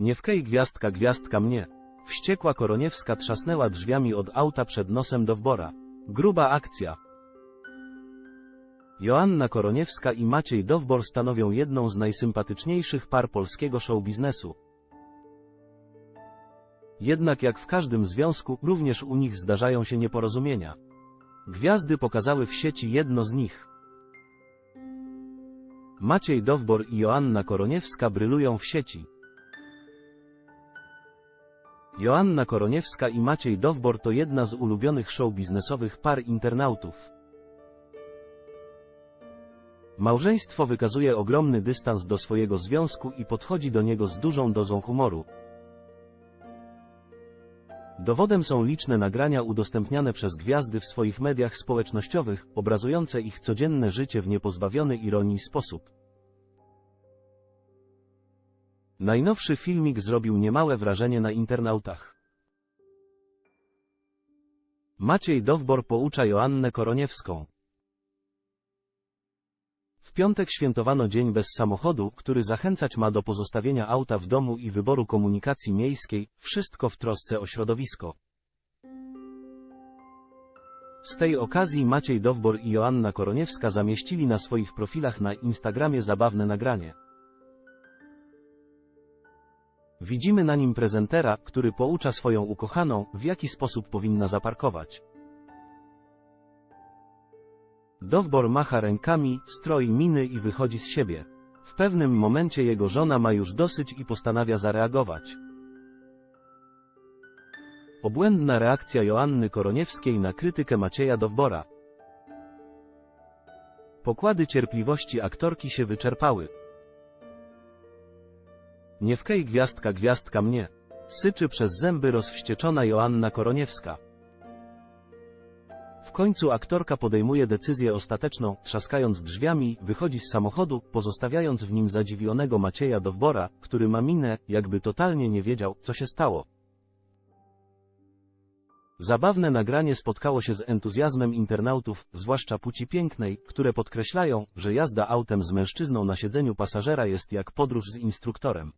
Nie wkej gwiazdka gwiazdka mnie. Wściekła Koroniewska trzasnęła drzwiami od auta przed nosem Dowbora. Gruba akcja. Joanna Koroniewska i Maciej Dowbor stanowią jedną z najsympatyczniejszych par polskiego showbiznesu. Jednak jak w każdym związku, również u nich zdarzają się nieporozumienia. Gwiazdy pokazały w sieci jedno z nich. Maciej Dowbor i Joanna Koroniewska brylują w sieci. Joanna Koroniewska i Maciej Dowbor to jedna z ulubionych show biznesowych par internautów. Małżeństwo wykazuje ogromny dystans do swojego związku i podchodzi do niego z dużą dozą humoru. Dowodem są liczne nagrania udostępniane przez gwiazdy w swoich mediach społecznościowych, obrazujące ich codzienne życie w niepozbawiony ironii sposób. Najnowszy filmik zrobił niemałe wrażenie na internautach. Maciej Dowbor poucza Joannę Koroniewską. W piątek świętowano dzień bez samochodu, który zachęcać ma do pozostawienia auta w domu i wyboru komunikacji miejskiej, wszystko w trosce o środowisko. Z tej okazji Maciej Dowbor i Joanna Koroniewska zamieścili na swoich profilach na Instagramie zabawne nagranie. Widzimy na nim prezentera, który poucza swoją ukochaną, w jaki sposób powinna zaparkować. Dowbor macha rękami, stroi miny i wychodzi z siebie. W pewnym momencie jego żona ma już dosyć i postanawia zareagować. Obłędna reakcja Joanny Koroniewskiej na krytykę Macieja Dowbora. Pokłady cierpliwości aktorki się wyczerpały. Nie wkej gwiazdka gwiazdka mnie. Syczy przez zęby rozwścieczona Joanna Koroniewska. W końcu aktorka podejmuje decyzję ostateczną, trzaskając drzwiami, wychodzi z samochodu, pozostawiając w nim zadziwionego Macieja Dowbora, który ma minę, jakby totalnie nie wiedział, co się stało. Zabawne nagranie spotkało się z entuzjazmem internautów, zwłaszcza płci pięknej, które podkreślają, że jazda autem z mężczyzną na siedzeniu pasażera jest jak podróż z instruktorem.